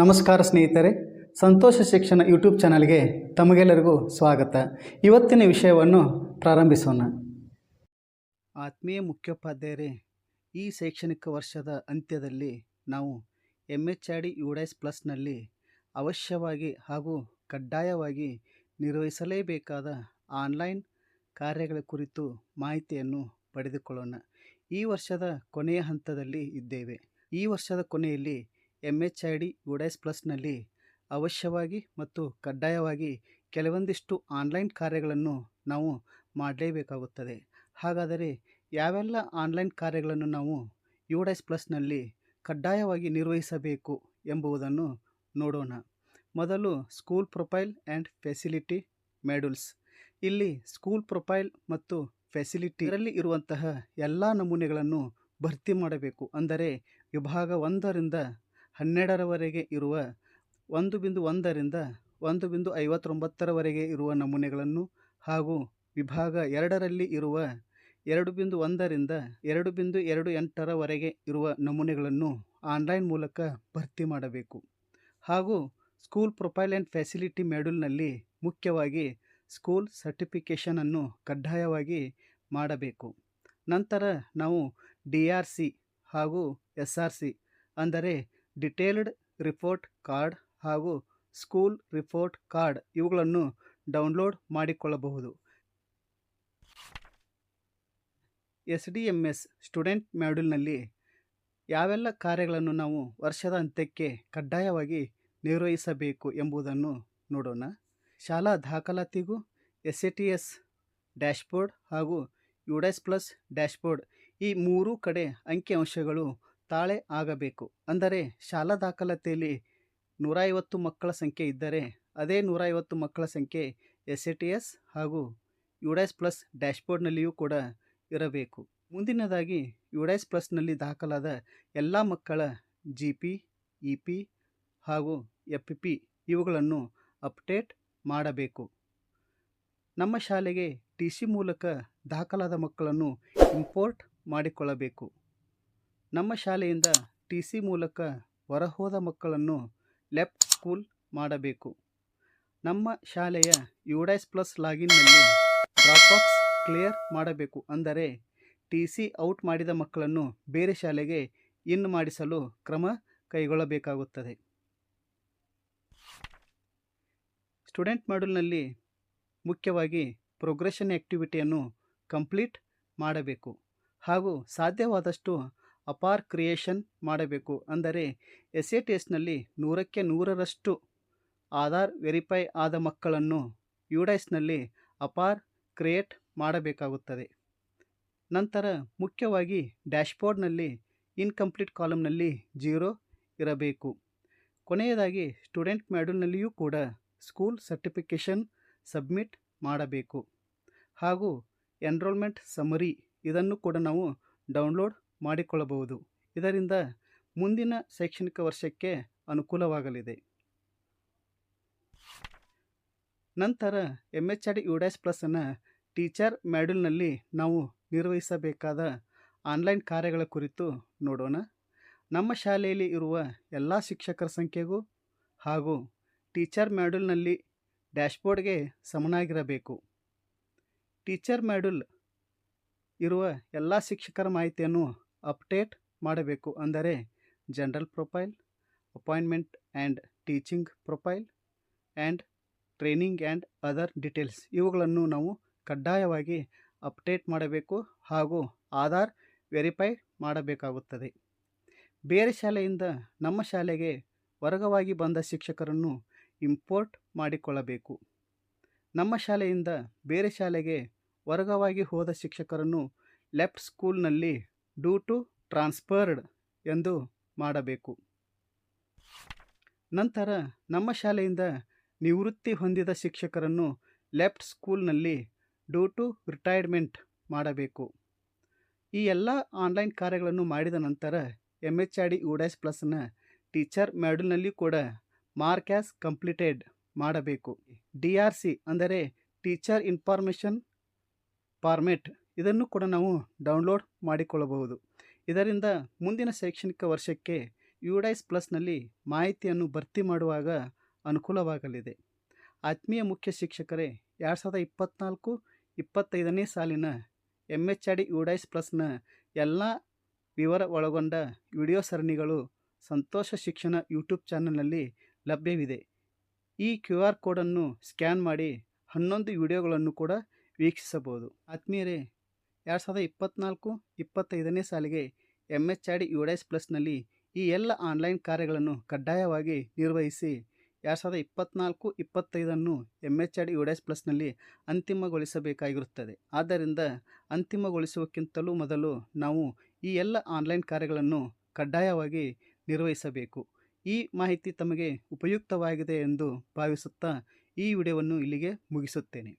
ನಮಸ್ಕಾರ ಸ್ನೇಹಿತರೆ, ಸಂತೋಷ ಶಿಕ್ಷಣ ಯೂಟ್ಯೂಬ್ ಚಾನಲ್ಗೆ ತಮಗೆಲ್ಲರಿಗೂ ಸ್ವಾಗತ. ಇವತ್ತಿನ ವಿಷಯವನ್ನು ಪ್ರಾರಂಭಿಸೋಣ. ಆತ್ಮೀಯ ಮುಖ್ಯೋಪಾಧ್ಯಾಯರೇ, ಈ ಶೈಕ್ಷಣಿಕ ವರ್ಷದ ಅಂತ್ಯದಲ್ಲಿ ನಾವು M H R D UDISE ಪ್ಲಸ್ನಲ್ಲಿ ಅವಶ್ಯವಾಗಿ ಹಾಗೂ ಕಡ್ಡಾಯವಾಗಿ ನಿರ್ವಹಿಸಲೇಬೇಕಾದ ಆನ್ಲೈನ್ ಕಾರ್ಯಗಳ ಕುರಿತು ಮಾಹಿತಿಯನ್ನು ಪಡೆದುಕೊಳ್ಳೋಣ. ಈ ವರ್ಷದ ಕೊನೆಯ ಹಂತದಲ್ಲಿ ಇದ್ದೇವೆ. ಈ ವರ್ಷದ ಕೊನೆಯಲ್ಲಿ M H I D UDISE ಪ್ಲಸ್ನಲ್ಲಿ ಅವಶ್ಯವಾಗಿ ಮತ್ತು ಕಡ್ಡಾಯವಾಗಿ ಕೆಲವೊಂದಿಷ್ಟು ಆನ್ಲೈನ್ ಕಾರ್ಯಗಳನ್ನು ನಾವು ಮಾಡಲೇಬೇಕಾಗುತ್ತದೆ. ಹಾಗಾದರೆ ಯಾವೆಲ್ಲ ಆನ್ಲೈನ್ ಕಾರ್ಯಗಳನ್ನು ನಾವು ಯುಡೈಸ್ ಪ್ಲಸ್ನಲ್ಲಿ ಕಡ್ಡಾಯವಾಗಿ ನಿರ್ವಹಿಸಬೇಕು ಎಂಬುದನ್ನು ನೋಡೋಣ. ಮೊದಲು school profile and facility modules. ಇಲ್ಲಿ ಸ್ಕೂಲ್ ಪ್ರೊಫೈಲ್ ಮತ್ತು ಫೆಸಿಲಿಟಿ ಇದರಲ್ಲಿ ಇರುವಂತಹ ಎಲ್ಲ ನಮೂನೆಗಳನ್ನು ಭರ್ತಿ ಮಾಡಬೇಕು. ಅಂದರೆ ವಿಭಾಗ ಒಂದರಿಂದ ಹನ್ನೆರಡರವರೆಗೆ ಇರುವ ಒಂದು ಬಿಂದು ಒಂದರಿಂದ ಒಂದು ಬಿಂದು ಐವತ್ತೊಂಬತ್ತರವರೆಗೆ ಇರುವ ನಮೂನೆಗಳನ್ನು ಹಾಗೂ ವಿಭಾಗ ಎರಡರಲ್ಲಿ ಇರುವ ಎರಡು ಬಿಂದು ಒಂದರಿಂದ ಎರಡು ಬಿಂದು ಎರಡು ಎಂಟರವರೆಗೆ ಇರುವ ನಮೂನೆಗಳನ್ನು ಆನ್ಲೈನ್ ಮೂಲಕ ಭರ್ತಿ ಮಾಡಬೇಕು. ಹಾಗೂ ಸ್ಕೂಲ್ ಪ್ರೊಫೈಲ್ ಆ್ಯಂಡ್ ಫೆಸಿಲಿಟಿ ಮೆಡ್ಯೂಲ್ನಲ್ಲಿ ಮುಖ್ಯವಾಗಿ ಸ್ಕೂಲ್ ಸರ್ಟಿಫಿಕೇಷನನ್ನು ಕಡ್ಡಾಯವಾಗಿ ಮಾಡಬೇಕು. ನಂತರ ನಾವು ಡಿ ಆರ್ ಸಿ ಹಾಗೂ ಎಸ್ ಆರ್ ಸಿ ಅಂದರೆ ಡಿಟೇಲ್ಡ್ ರಿಪೋರ್ಟ್ ಕಾರ್ಡ್ ಹಾಗೂ ಸ್ಕೂಲ್ ರಿಪೋರ್ಟ್ ಕಾರ್ಡ್ ಇವುಗಳನ್ನು ಡೌನ್ಲೋಡ್ ಮಾಡಿಕೊಳ್ಳಬಹುದು. S D M S student ಮ್ಯಾಡ್ಯೂಲ್ನಲ್ಲಿ ಯಾವೆಲ್ಲ ಕಾರ್ಯಗಳನ್ನು ನಾವು ವರ್ಷದ ಅಂತ್ಯಕ್ಕೆ ಕಡ್ಡಾಯವಾಗಿ ನಿರ್ವಹಿಸಬೇಕು ಎಂಬುದನ್ನು ನೋಡೋಣ. ಶಾಲಾ ದಾಖಲಾತಿಗೂ S A T S dashboard ಹಾಗೂ ಯುಡೆಸ್ ಪ್ಲಸ್ ಡ್ಯಾಶ್ಬೋರ್ಡ್ ಈ ಮೂರೂ ಕಡೆ ಅಂಕಿಅಂಶಗಳು ತಾಳೆ ಆಗಬೇಕು. ಅಂದರೆ ಶಾಲಾ ದಾಖಲಾತಿಯಲ್ಲಿ ನೂರ ಐವತ್ತು ಮಕ್ಕಳ ಸಂಖ್ಯೆ ಇದ್ದರೆ ಅದೇ ನೂರ ಐವತ್ತು ಮಕ್ಕಳ ಸಂಖ್ಯೆ ಎಸ್ ಎ ಟಿ ಎಸ್ ಹಾಗೂ ಯುಡೈಸ್ ಪ್ಲಸ್ ಡ್ಯಾಶ್ಬೋರ್ಡ್ನಲ್ಲಿಯೂ ಕೂಡ ಇರಬೇಕು. ಮುಂದಿನದಾಗಿ ಯುಡೈಸ್ ಪ್ಲಸ್ನಲ್ಲಿ ದಾಖಲಾದ ಎಲ್ಲ ಮಕ್ಕಳ ಜಿ ಪಿ ಇ ಪಿ ಹಾಗೂ ಎಫ್ ಪಿ ಇವುಗಳನ್ನು ಅಪ್ಡೇಟ್ ಮಾಡಬೇಕು. ನಮ್ಮ ಶಾಲೆಗೆ ಟಿ ಸಿ ಮೂಲಕ ದಾಖಲಾದ ಮಕ್ಕಳನ್ನು ಇಂಪೋರ್ಟ್ ಮಾಡಿಕೊಳ್ಳಬೇಕು. ನಮ್ಮ ಶಾಲೆಯಿಂದ ಟಿ ಸಿ ಮೂಲಕ ಹೊರಹೋದ ಮಕ್ಕಳನ್ನು ಲೆಫ್ಟ್ ಸ್ಕೂಲ್ ಮಾಡಬೇಕು. ನಮ್ಮ ಶಾಲೆಯ ಯುಡೈಸ್ ಪ್ಲಸ್ ಲಾಗಿನ್ನಲ್ಲಿ ಡ್ರಾಪ್ಬಾಕ್ಸ್ ಕ್ಲಿಯರ್ ಮಾಡಬೇಕು ಅಂದರೆ ಟಿ ಸಿ ಔಟ್ ಮಾಡಿದ ಮಕ್ಕಳನ್ನು ಬೇರೆ ಶಾಲೆಗೆ ಇನ್ ಮಾಡಿಸಲು ಕ್ರಮ ಕೈಗೊಳ್ಳಬೇಕಾಗುತ್ತದೆ. ಸ್ಟೂಡೆಂಟ್ ಮಾಡ್ಯೂಲ್ನಲ್ಲಿ ಮುಖ್ಯವಾಗಿ ಪ್ರೋಗ್ರೆಷನ್ ಆ್ಯಕ್ಟಿವಿಟಿಯನ್ನು ಕಂಪ್ಲೀಟ್ ಮಾಡಬೇಕು ಹಾಗೂ ಸಾಧ್ಯವಾದಷ್ಟು ಅಪಾರ್ ಕ್ರಿಯೇಷನ್ ಮಾಡಬೇಕು. ಅಂದರೆ ಎಸ್ ಎ ಟಿ ಎಸ್ನಲ್ಲಿ ನೂರಕ್ಕೆ ನೂರರಷ್ಟು ಆಧಾರ್ ವೆರಿಫೈ ಆದ ಮಕ್ಕಳನ್ನು ಯುಡೈಸ್ನಲ್ಲಿ ಅಪಾರ್ ಕ್ರಿಯೇಟ್ ಮಾಡಬೇಕಾಗುತ್ತದೆ. ನಂತರ ಮುಖ್ಯವಾಗಿ ಡ್ಯಾಶ್ಬೋರ್ಡ್ನಲ್ಲಿ ಇನ್ಕಂಪ್ಲೀಟ್ ಕಾಲಮ್ನಲ್ಲಿ ಜೀರೋ ಇರಬೇಕು. ಕೊನೆಯದಾಗಿ ಸ್ಟೂಡೆಂಟ್ ಮ್ಯಾಡ್ಯೂಲ್ನಲ್ಲಿಯೂ ಕೂಡ ಸ್ಕೂಲ್ ಸರ್ಟಿಫಿಕೇಷನ್ ಸಬ್ಮಿಟ್ ಮಾಡಬೇಕು. ಹಾಗೂ ಎನ್ರೋಲ್ಮೆಂಟ್ ಸಮರಿ ಇದನ್ನು ಕೂಡ ನಾವು ಡೌನ್ಲೋಡ್ ಮಾಡಿಕೊಳ್ಳಬಹುದು. ಇದರಿಂದ ಮುಂದಿನ ಶೈಕ್ಷಣಿಕ ವರ್ಷಕ್ಕೆ ಅನುಕೂಲವಾಗಲಿದೆ. ನಂತರ M H R D UDISE ಪ್ಲಸ್ಸನ್ನು teacher ಮ್ಯಾಡ್ಯೂಲ್ನಲ್ಲಿ ನಾವು ನಿರ್ವಹಿಸಬೇಕಾದ ಆನ್ಲೈನ್ ಕಾರ್ಯಗಳ ಕುರಿತು ನೋಡೋಣ. ನಮ್ಮ ಶಾಲೆಯಲ್ಲಿ ಇರುವ ಎಲ್ಲ ಶಿಕ್ಷಕರ ಸಂಖ್ಯೆಗೂ ಹಾಗೂ ಟೀಚರ್ ಮ್ಯಾಡ್ಯೂಲ್ನಲ್ಲಿ ಡ್ಯಾಶ್ಬೋರ್ಡ್ಗೆ ಸಮನಾಗಿರಬೇಕು. ಟೀಚರ್ ಮ್ಯಾಡ್ಯೂಲ್ ಇರುವ ಎಲ್ಲ ಶಿಕ್ಷಕರ ಮಾಹಿತಿಯನ್ನು ಅಪ್ಡೇಟ್ ಮಾಡಬೇಕು ಅಂದರೆ general profile, appointment and teaching profile and training and other details. ಇವುಗಳನ್ನು ನಾವು ಕಡ್ಡಾಯವಾಗಿ ಅಪ್ಡೇಟ್ ಮಾಡಬೇಕು ಹಾಗೂ ಆಧಾರ್ ವೆರಿಫೈ ಮಾಡಬೇಕಾಗುತ್ತದೆ. ಬೇರೆ ಶಾಲೆಯಿಂದ ನಮ್ಮ ಶಾಲೆಗೆ ವರ್ಗವಾಗಿ ಬಂದ ಶಿಕ್ಷಕರನ್ನು ಇಂಪೋರ್ಟ್ ಮಾಡಿಕೊಳ್ಳಬೇಕು. ನಮ್ಮ ಶಾಲೆಯಿಂದ ಬೇರೆ ಶಾಲೆಗೆ ವರ್ಗವಾಗಿ ಹೋದ ಶಿಕ್ಷಕರನ್ನು ಲೆಫ್ಟ್ ಸ್ಕೂಲ್ನಲ್ಲಿ ಡ್ಯೂ ಟು ಟ್ರಾನ್ಸ್ಫರ್ಡ್ ಎಂದು ಮಾಡಬೇಕು. ನಂತರ ನಮ್ಮ ಶಾಲೆಯಿಂದ ನಿವೃತ್ತಿ ಹೊಂದಿದ ಶಿಕ್ಷಕರನ್ನು ಲೆಫ್ಟ್ ಸ್ಕೂಲ್ನಲ್ಲಿ ಡ್ಯೂ ಟು ರಿಟೈರ್ಮೆಂಟ್ ಮಾಡಬೇಕು. ಈ ಎಲ್ಲ ಆನ್ಲೈನ್ ಕಾರ್ಯಗಳನ್ನು ಮಾಡಿದ ನಂತರ M H R D UDISE ಪ್ಲಸ್ನ teacher ಮ್ಯಾಡ್ಯೂಲ್ನಲ್ಲಿ ಕೂಡ ಮಾರ್ಕ್ ಆ್ಯಸ್ ಕಂಪ್ಲೀಟೆಡ್ ಮಾಡಬೇಕು. ಡಿ ಆರ್ ಸಿ ಅಂದರೆ ಟೀಚರ್ ಇನ್ಫಾರ್ಮೇಷನ್ ಫಾರ್ಮೆಟ್ ಇದನ್ನು ಕೂಡ ನಾವು ಡೌನ್ಲೋಡ್ ಮಾಡಿಕೊಳ್ಳಬಹುದು. ಇದರಿಂದ ಮುಂದಿನ ಶೈಕ್ಷಣಿಕ ವರ್ಷಕ್ಕೆ ಯುಡೈಸ್ ಪ್ಲಸ್ನಲ್ಲಿ ಮಾಹಿತಿಯನ್ನು ಭರ್ತಿ ಮಾಡುವಾಗ ಅನುಕೂಲವಾಗಲಿದೆ. ಆತ್ಮೀಯ ಮುಖ್ಯ ಶಿಕ್ಷಕರೇ, ಎರಡು ಸಾವಿರದ ಇಪ್ಪತ್ತ್ನಾಲ್ಕು ಇಪ್ಪತ್ತೈದನೇ ಸಾಲಿನ M H R D UDISE ಪ್ಲಸ್ನ ಎಲ್ಲ ವಿವರ ಒಳಗೊಂಡ ವಿಡಿಯೋ ಸರಣಿಗಳು ಸಂತೋಷ ಶಿಕ್ಷಣ ಯೂಟ್ಯೂಬ್ ಚಾನಲ್ನಲ್ಲಿ ಲಭ್ಯವಿದೆ. ಈ ಕ್ಯೂ ಆರ್ ಕೋಡನ್ನು ಸ್ಕ್ಯಾನ್ ಮಾಡಿ ಹನ್ನೊಂದು ವಿಡಿಯೋಗಳನ್ನು ಕೂಡ ವೀಕ್ಷಿಸಬಹುದು. ಆತ್ಮೀಯರೇ ಎರಡು ಸಾವಿರದ ಇಪ್ಪತ್ತ್ನಾಲ್ಕು ಇಪ್ಪತ್ತೈದನೇ ಸಾಲಿಗೆ M H R D UDISE ಪ್ಲಸ್ನಲ್ಲಿ ಈ ಎಲ್ಲ ಆನ್ಲೈನ್ ಕಾರ್ಯಗಳನ್ನು ಕಡ್ಡಾಯವಾಗಿ ನಿರ್ವಹಿಸಿ ಎರಡು ಸಾವಿರದ ಇಪ್ಪತ್ತ್ನಾಲ್ಕು ಇಪ್ಪತ್ತೈದನ್ನು M H R D UDISE ಪ್ಲಸ್ನಲ್ಲಿ ಅಂತಿಮಗೊಳಿಸಬೇಕಾಗಿರುತ್ತದೆ. ಆದ್ದರಿಂದ ಅಂತಿಮಗೊಳಿಸುವಕ್ಕಿಂತಲೂ ಮೊದಲು ನಾವು ಈ ಎಲ್ಲ ಆನ್ಲೈನ್ ಕಾರ್ಯಗಳನ್ನು ಕಡ್ಡಾಯವಾಗಿ ನಿರ್ವಹಿಸಬೇಕು. ಈ ಮಾಹಿತಿ ತಮಗೆ ಉಪಯುಕ್ತವಾಗಿದೆ ಎಂದು ಭಾವಿಸುತ್ತಾ ಈ ವಿಡಿಯೋವನ್ನು ಇಲ್ಲಿಗೆ ಮುಗಿಸುತ್ತೇನೆ.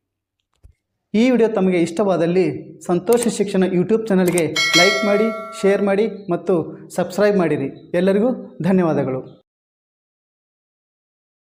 ಈ ವಿಡಿಯೋ ತಮಗೆ ಇಷ್ಟವಾದಲ್ಲಿ ಸಂತೋಷ ಶಿಕ್ಷಣ ಯೂಟ್ಯೂಬ್ ಚಾನಲ್ಗೆ ಲೈಕ್ ಮಾಡಿ, ಶೇರ್ ಮಾಡಿ ಮತ್ತು ಸಬ್ಸ್ಕ್ರೈಬ್ ಮಾಡಿರಿ. ಎಲ್ಲರಿಗೂ ಧನ್ಯವಾದಗಳು.